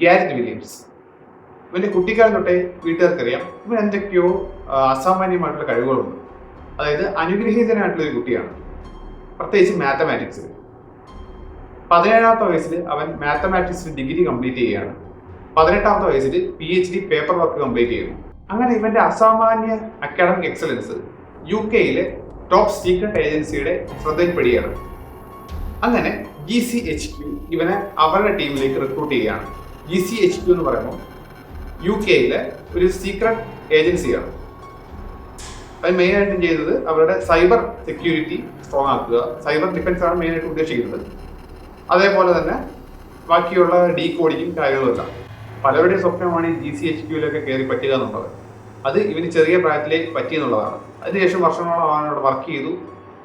Garrett Williams. ഇവന്റെ കുട്ടിക്കാലം തൊട്ടേ വീട്ടുകാർക്കറിയാം. ഇവൻ എന്തൊക്കെയോ അസാമാന്യമായിട്ടുള്ള കഴിവുകളുണ്ട്. അതായത് അനുഗ്രഹീതനായിട്ടുള്ള ഒരു കുട്ടിയാണ്. പ്രത്യേകിച്ച് മാത്തമാറ്റിക്സിൽ പതിനേഴാമത്തെ വയസ്സിൽ അവൻ മാത്തമാറ്റിക്സിൽ ഡിഗ്രി കംപ്ലീറ്റ് ചെയ്യുകയാണ്. പതിനെട്ടാമത്തെ വയസ്സിൽ P H D paper work complete ചെയ്യുന്നു. അങ്ങനെ ഇവന്റെ അസാമാന്യ അക്കാഡമിക് എക്സലൻസ് യു കെയിലെ ടോപ്പ് സീക്രട്ട് ഏജൻസിയുടെ ശ്രദ്ധയിൽപ്പെടുകയാണ്. അങ്ങനെ ജി സി എച്ച് ഇവനെ അവരുടെ ടീമിലേക്ക് റിക്രൂട്ട് ചെയ്യുകയാണ്. ജി സി എച്ച് ക്യു എന്ന് പറയുമ്പോൾ യു കെയിലെ ഒരു സീക്രട്ട് ഏജൻസിയാണ് അത് മെയിൻ ആയിട്ടും ചെയ്തത്? അവരുടെ സൈബർ സെക്യൂരിറ്റി സ്ട്രോങ് ആക്കുക. സൈബർ ഡിഫൻസ് ആണ് മെയിൻ ആയിട്ട് ഉദ്ദേശിക്കുന്നത്. അതേപോലെ തന്നെ ബാക്കിയുള്ള ഡീ കോഡിങ്ങും കാര്യങ്ങളും എല്ലാം. പലരുടെയും സ്വപ്നമാണ് ഈ ജി സി എച്ച് ക്യൂലൊക്കെ കയറി പറ്റുക എന്നുള്ളത്. അത് ഇവന് ചെറിയ പ്രായത്തിലേ പറ്റിയെന്നുള്ളതാണ് അതിനുശേഷം വർഷങ്ങളോളം അവൻ അവിടെ വർക്ക് ചെയ്തു.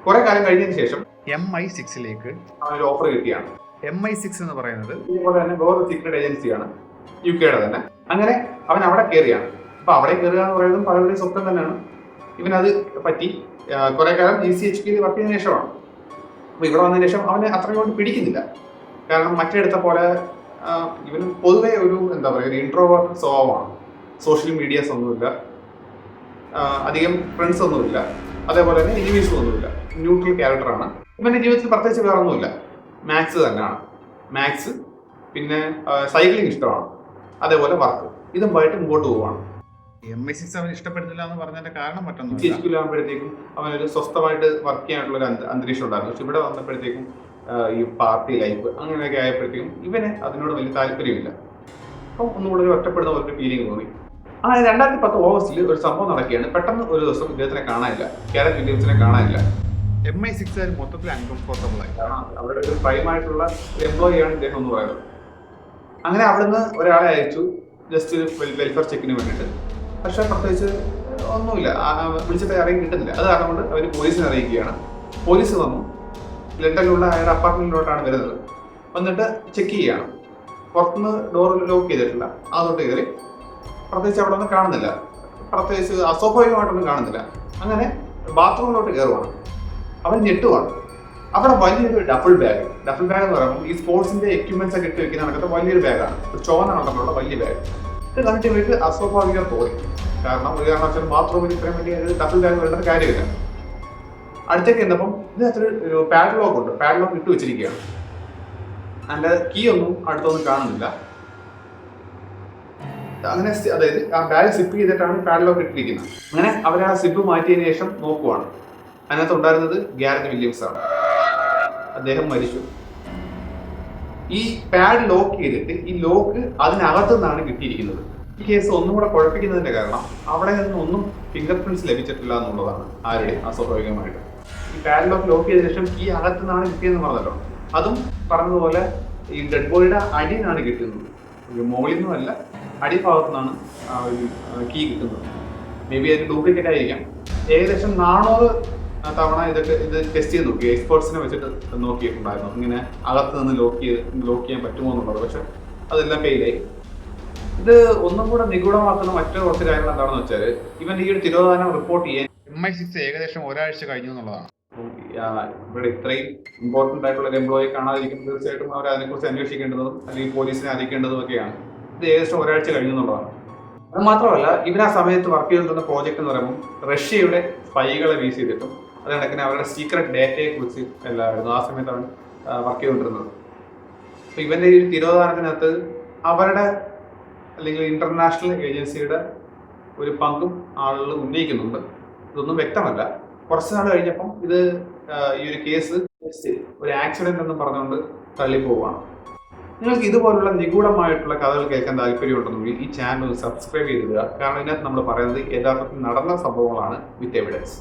കുറെ കാലം കഴിഞ്ഞതിന് ശേഷം എം ഐ സിക്സിലേക്ക് അവനൊരു ഓഫർ കിട്ടിയാണ്. എം ഐ സിക്സ് എന്ന് പറയുന്നത് ഇതുപോലെ തന്നെ വേറൊരു സീക്രട്ട് ഏജൻസിയാണ് യു കെയുടെ തന്നെ. അങ്ങനെ അവൻ അവിടെ കയറിയാണ് അപ്പൊ അവിടെ കയറുക എന്ന് പറയുന്നത് പലരുടെയും സ്വപ്നം തന്നെയാണ്. ഇവനത് പറ്റി. കുറെ കാലം ഇ സി എച്ച് കെയിൽ വർക്ക് ചെയ്തതിനു ശേഷമാണ്. അപ്പൊ ഇവിടെ വന്നതിന് ശേഷം അവന് അത്രയും പിടിക്കുന്നില്ല. കാരണം മറ്റെടുത്ത പോലെ ഇവൻ പൊതുവേ ഒരു എന്താ പറയുക ഒരു ഇൻട്രോവേർട്ട് സ്വഭാവമാണ്. സോഷ്യൽ മീഡിയസ് ഒന്നുമില്ല. അധികം ഫ്രണ്ട്സ് ഒന്നുമില്ല. അതേപോലെ തന്നെ എനിമീസും ഒന്നുമില്ല. ന്യൂട്രൽ ക്യാരക്ടറാണ് ഇവന്റെ ജീവിതത്തിൽ പ്രത്യേകിച്ച് വേറെ ഒന്നുമില്ല മാത്സ് തന്നെയാണ്. മാത്സ് പിന്നെ സൈക്ലിംഗ് ഇഷ്ടമാണ്. അതേപോലെ വർക്ക് ഇതുമായിട്ട് മുമ്പോട്ട് പോവാണ്. എം എസ് സിക്സ് അവൻ ഇഷ്ടപ്പെടുന്നില്ല എന്ന് പറഞ്ഞതിന്റെ കാരണം മറ്റൊന്നുമില്ല ജയിച്ചില്ലാകുമ്പോഴത്തേക്കും അവനൊരു സ്വസ്ഥമായിട്ട് വർക്ക് ചെയ്യാനുള്ള ഒരു അന്ത- അന്തരീക്ഷം ഉണ്ടായിരുന്നു. പക്ഷെ ഇവിടെ വന്നപ്പോഴത്തേക്കും ഈ പാർട്ടി ലൈഫ് അങ്ങനെയൊക്കെ ആയപ്പോഴത്തേക്കും ഇവന് അതിനോട് വലിയ താല്പര്യമില്ല. അപ്പം ഒന്നുകൂടെ ഒരു ഒറ്റപ്പെടുന്ന പോലെ ഒരു ഫീലിംഗ് തോന്നി. ആ രണ്ടായിരത്തി പത്ത് ഓഗസ്റ്റിൽ ഒരു സംഭവം നടക്കുകയാണ്. പെട്ടെന്ന് ഒരു ദിവസം ഇദ്ദേഹത്തിനെ കാണാനില്ല. കാരറ്റ് വില്യംസിനെ കാണാനില്ല. എം ഐ സിക്സ് മൊത്തത്തിൽ അൺകംഫർട്ടബിൾ ആയി. അവരുടെ ഒരു പ്രൈം ആയിട്ടുള്ള എംപ്ലോയി ആണ് ഇദ്ദേഹം എന്ന് പറയുന്നത്. അങ്ങനെ അവിടുന്ന് ഒരാളെ അയച്ചു. ജസ്റ്റ് വെൽഫെയർ ചെക്കിന് വേണ്ടിയിട്ട്. പക്ഷെ പ്രത്യേകിച്ച് ഒന്നുമില്ല. വിളിച്ചിട്ട് അറിയാൻ കിട്ടുന്നില്ല. അത് കാരണം കൊണ്ട് അവർ പോലീസിനെ അറിയിക്കുകയാണ്. പോലീസ് വന്നു. ലണ്ടനിലുള്ള അയാളുടെ അപ്പാർട്ട്മെന്റിലോട്ടാണ് വരുന്നത്. വന്നിട്ട് ചെക്ക് ചെയ്യുകയാണ് പുറത്തുനിന്ന് ഡോർ ലോക്ക് ചെയ്തിട്ടില്ല. അതോട്ട് കയറി. പ്രത്യേകിച്ച് അവിടെ ഒന്നും കാണുന്നില്ല. പ്രത്യേകിച്ച് അസ്വാഭാവികമായിട്ടൊന്നും കാണുന്നില്ല. അങ്ങനെ ബാത്റൂമിലോട്ട് കയറുവാണ് അവൻ ഞെട്ടുവാണ്. അവിടെ വലിയൊരു ഡബിൾ ബാഗ് ഡബിൾ ബാഗ് എന്ന് പറയുമ്പോൾ ഈ സ്പോർട്സിന്റെ എക്യുപ്മെന്റ്സ് ഒക്കെ ഇട്ട് വെക്കുന്ന കണക്കത്തെ വലിയൊരു ബാഗാണ് ഒരു ചുവന്ന കളറിലുള്ള വലിയ ബാഗ് ഇത് കണ്ടിട്ട് ഇവർക്ക് അസ്വാഭാവികം തോന്നി. കാരണം ഒരു കാരണവശാലും ബാത്റൂമിൽ ഇത്രയും വലിയ ഒരു ഡബിൾ ബാഗ് വേണ്ട കാര്യമില്ല. അടുത്തേക്ക് ഒരു ഇതിനകത്തൊരു പാഡ്ലോക്ക് ഉണ്ട്. പാഡ് ലോക്ക് ഇട്ട് വെച്ചിരിക്കുകയാണ്. അതിന്റെ കീ ഒന്നും അടുത്തൊന്നും കാണുന്നില്ല. അങ്ങനെ അതായത് ആ ബാഗ് സിപ്പ് ചെയ്തിട്ടാണ് പാഡ് ലോക്ക് ഇട്ടിരിക്കുന്നത്. അങ്ങനെ അവർ ആ സിപ്പ് മാറ്റിയതിനു ശേഷം നോക്കുവാണ്. അതിനകത്ത് ഉണ്ടായിരുന്നത് ഗ്യാരറ്റ് വില്യംസ് ആണ്. അദ്ദേഹം മരിച്ചു. ഈ പാഡ് ലോക്ക് ചെയ്തിട്ട് ഈ ലോക്ക് അതിനകത്തു നിന്നാണ് കിട്ടിയിരിക്കുന്നത്. ഈ കേസ് ഒന്നും കൂടെ കുഴപ്പിക്കുന്നതിന്റെ കാരണം അവിടെ നിന്നൊന്നും ഫിംഗർ പ്രിന്റ്സ് ലഭിച്ചിട്ടില്ല എന്നുള്ളതാണ് ആരുടെയും അസ്വാഭാവികമായിട്ട് ഈ പാഡ് ലോക്ക് ലോക്ക് ചെയ്ത ശേഷം ഈ അകത്തു നിന്നാണ് കിട്ടിയെന്ന് പറഞ്ഞല്ലോ. അതും പറഞ്ഞതുപോലെ ഈ ഡെഡ് ബോഡിയുടെ അടിയിൽ നിന്നാണ് കിട്ടുന്നത്. ഒരു മുകളിൽ നിന്നുമല്ല അടിഭാഗത്തു നിന്നാണ് ആ ഒരു കീ കിട്ടുന്നത്. മേ ബി അത് ഡ്യൂപ്ലിക്കേറ്റ് ആയിരിക്കാം. ഏകദേശം നാനൂറ് തവണ ഇതൊക്കെ ഇത് ടെസ്റ്റ് ചെയ്ത് നോക്കി. എക്സ്പേർട്സിനെ വെച്ചിട്ട് നോക്കിയിട്ടുണ്ടായിരുന്നു. ഇങ്ങനെ അകത്ത് നിന്ന് ലോക്ക് ചെയ്ത് ലോക്ക് ചെയ്യാൻ പറ്റുമോ എന്നുള്ളത്. പക്ഷെ അതെല്ലാം ഫെയിലായി ഇത് ഒന്നും കൂടെ നിഗൂഢമാക്കുന്ന മറ്റൊരു കുറച്ച് കാര്യങ്ങൾ എന്താണെന്ന് വെച്ചാൽ ഇവന്റെ ഈ ഒരു തിരോധാനം റിപ്പോർട്ട് ചെയ്യാൻ എം ഐ സിക്സ് ഏകദേശം ഒരാഴ്ച കഴിഞ്ഞു എന്നുള്ളതാണ്. ഇവിടെ ഇത്രയും ഇമ്പോർട്ടന്റ് ആയിട്ടുള്ള ഒരു എംപ്ലോയി കാണാതിരിക്കുന്നത് തീർച്ചയായിട്ടും അവർ അതിനെക്കുറിച്ച് അന്വേഷിക്കേണ്ടതും അല്ലെങ്കിൽ പോലീസിനെ അറിയിക്കേണ്ടതും ഒക്കെയാണ്. ഇത് ഏകദേശം ഒരാഴ്ച കഴിഞ്ഞു എന്നുള്ളതാണ്. അത് മാത്രമല്ല ഇവർ ആ സമയത്ത് വർക്ക് ചെയ്തിരുന്ന പ്രോജക്റ്റ് എന്ന് പറയുമ്പോൾ റഷ്യയുടെ സ്പൈകളെ വീസ് ചെയ്തിട്ടും അത് കണക്കിന് അവരുടെ സീക്രട്ട് ഡേറ്റയെ കുറിച്ച് എല്ലാവരും ആ സമയത്ത് അവൻ വർക്ക് ചെയ്തുകൊണ്ടിരുന്നത്. അപ്പൊ ഇവന്റെ ഈ തിരോധാനത്തിനകത്ത് അവരുടെ അല്ലെങ്കിൽ ഇന്റർനാഷണൽ ഏജൻസിയുടെ ഒരു പങ്കും ആളുകൾ ഉന്നയിക്കുന്നുണ്ട്. ഇതൊന്നും വ്യക്തമല്ല. കുറച്ച് നാൾ കഴിഞ്ഞപ്പം ഇത് ഈ ഒരു കേസ് ഒരു ആക്സിഡന്റ് എന്ന് പറഞ്ഞുകൊണ്ട് തള്ളി പോവുകയാണ് നിങ്ങൾക്ക് ഇതുപോലുള്ള നിഗൂഢമായിട്ടുള്ള കഥകൾ കേൾക്കാൻ താല്പര്യമുണ്ടെന്നുണ്ടെങ്കിൽ ഈ ചാനൽ സബ്സ്ക്രൈബ് ചെയ്തിടുക. കാരണം ഇതിനകത്ത് നമ്മൾ പറയുന്നത് യഥാർത്ഥത്തിൽ നടന്ന സംഭവങ്ങളാണ് വിത്ത് എവിഡൻസ്